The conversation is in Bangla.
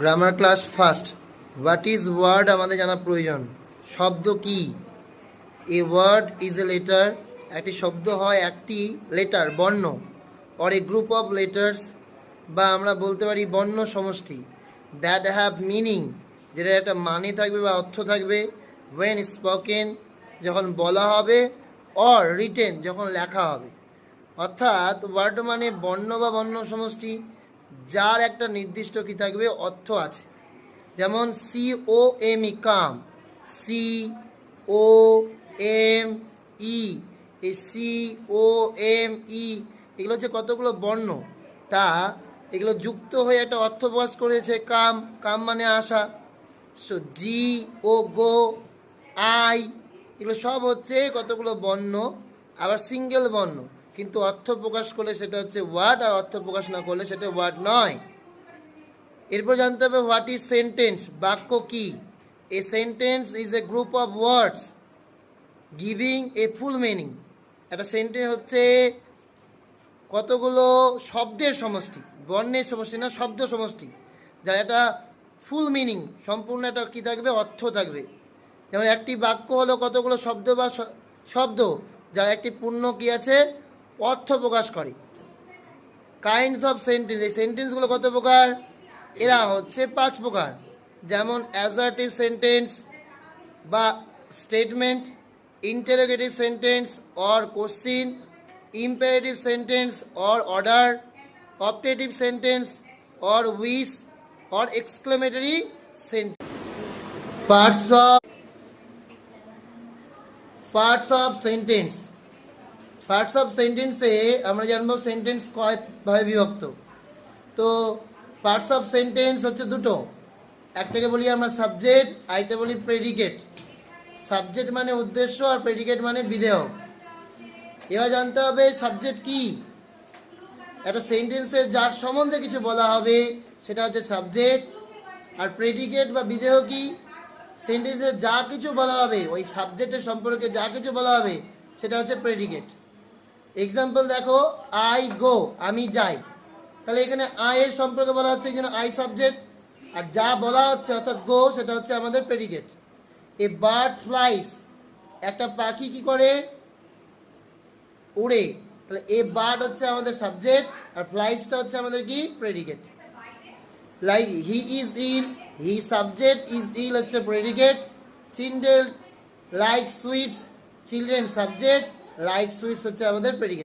Grammar class first what is word আমাদের জানা প্রয়োজন? শব্দ কি? A word is a letter একটি শব্দ হয়, একটি লেটার বর্ণ or a group of letters বা আমরা বলতে পারি বর্ণ সমষ্টি। দ্যাট হ্যাভ মিনিং যেটা একটা মানে থাকবে বা অর্থ থাকবে। ওয়েন স্পোকেন যখন বলা হবে অর রিটেন যখন লেখা হবে। অর্থাৎ ওয়ার্ড মানে বর্ণ বা বর্ণ সমষ্টি। যার একটা নির্দিষ্ট কি থাকবে? অর্থ আছে। যেমন C O M E come. C O M E এই সি ও এম ই এগুলো হচ্ছে কতগুলো বর্ণ? তা এগুলো যুক্ত হয়ে একটা অর্থ প্রকাশ করেছে কাম। কাম মানে আসা so G O go I এগুলো সব হচ্ছে কতগুলো বর্ণ? আবার সিঙ্গেল বর্ণ। কিন্তু অর্থ প্রকাশ করলে সেটা হচ্ছে ওয়ার্ড আর অর্থ প্রকাশ না করলে সেটা ওয়ার্ড নয়। এরপর জানতে হবে হোয়াট ইজ সেন্টেন্স বাক্য কি? A sentence is a group of words giving a full meaning একটা সেন্টেন্স হচ্ছে কতগুলো শব্দের সমষ্টি, বর্ণের সমষ্টি না শব্দ সমষ্টি, যার একটা ফুল মিনিং সম্পূর্ণ একটা কী থাকবে? অর্থ থাকবে। যেমন একটি বাক্য হলো কতগুলো শব্দ বা শব্দ, যার একটি পূর্ণ কী আছে? অর্থ প্রকাশ করে। কাইন্ডস অফ সেন্টেন্স এই সেন্টেন্সগুলো কত প্রকার? এরা হচ্ছে পাঁচ প্রকার। যেমন অ্যাজার্টিভ সেন্টেন্স বা statement interrogative sentence or question imperative sentence or order optative sentence or wish or exclamatory sentence parts of parts of sentence parts of সেন্টেন্সে আমরা জানব সেন্টেন্স কয়ভাবে বিভক্ত। তো পার্টস অফ সেন্টেন্স হচ্ছে দুটো। একটাকে বলি আমরা সাবজেক্ট আরেকটা বলি প্রেডিকেট সাবজেক্ট মানে উদ্দেশ্য আর প্রেডিকেট মানে বিধেয়। এবার জানতে হবে সাবজেক্ট কি? একটা সেন্টেন্সে যার সম্বন্ধে কিছু বলা হবে, সেটা হচ্ছে সাবজেক্ট আর প্রেডিকেট বা বিদেহ কি? সেন্টেন্সে যা কিছু বলা হবে, ওই সাবজেক্টের সম্পর্কে যা কিছু বলা হবে, সেটা হচ্ছে প্রেডিকেট এক্সাম্পল দেখো আই গো আমি যাই। তাহলে এখানে আই এর সম্পর্কে বলা হচ্ছে জন্য আই সাবজেক্ট আর যা বলা হচ্ছে, অর্থাৎ গো সেটা হচ্ছে আমাদের প্রেডিকেট এ বার্ড ফ্লাইস একটা পাখি কি করে? উড়ে। তাহলে এ বার্ড হচ্ছে আমাদের সাবজেক্ট আর ফ্লাইসটা হচ্ছে আমাদের কি? Predicate like he is ill he subject is ill হচ্ছে predicate children like sweets children subject like sweets হচ্ছে আমাদের প্রেডিকেট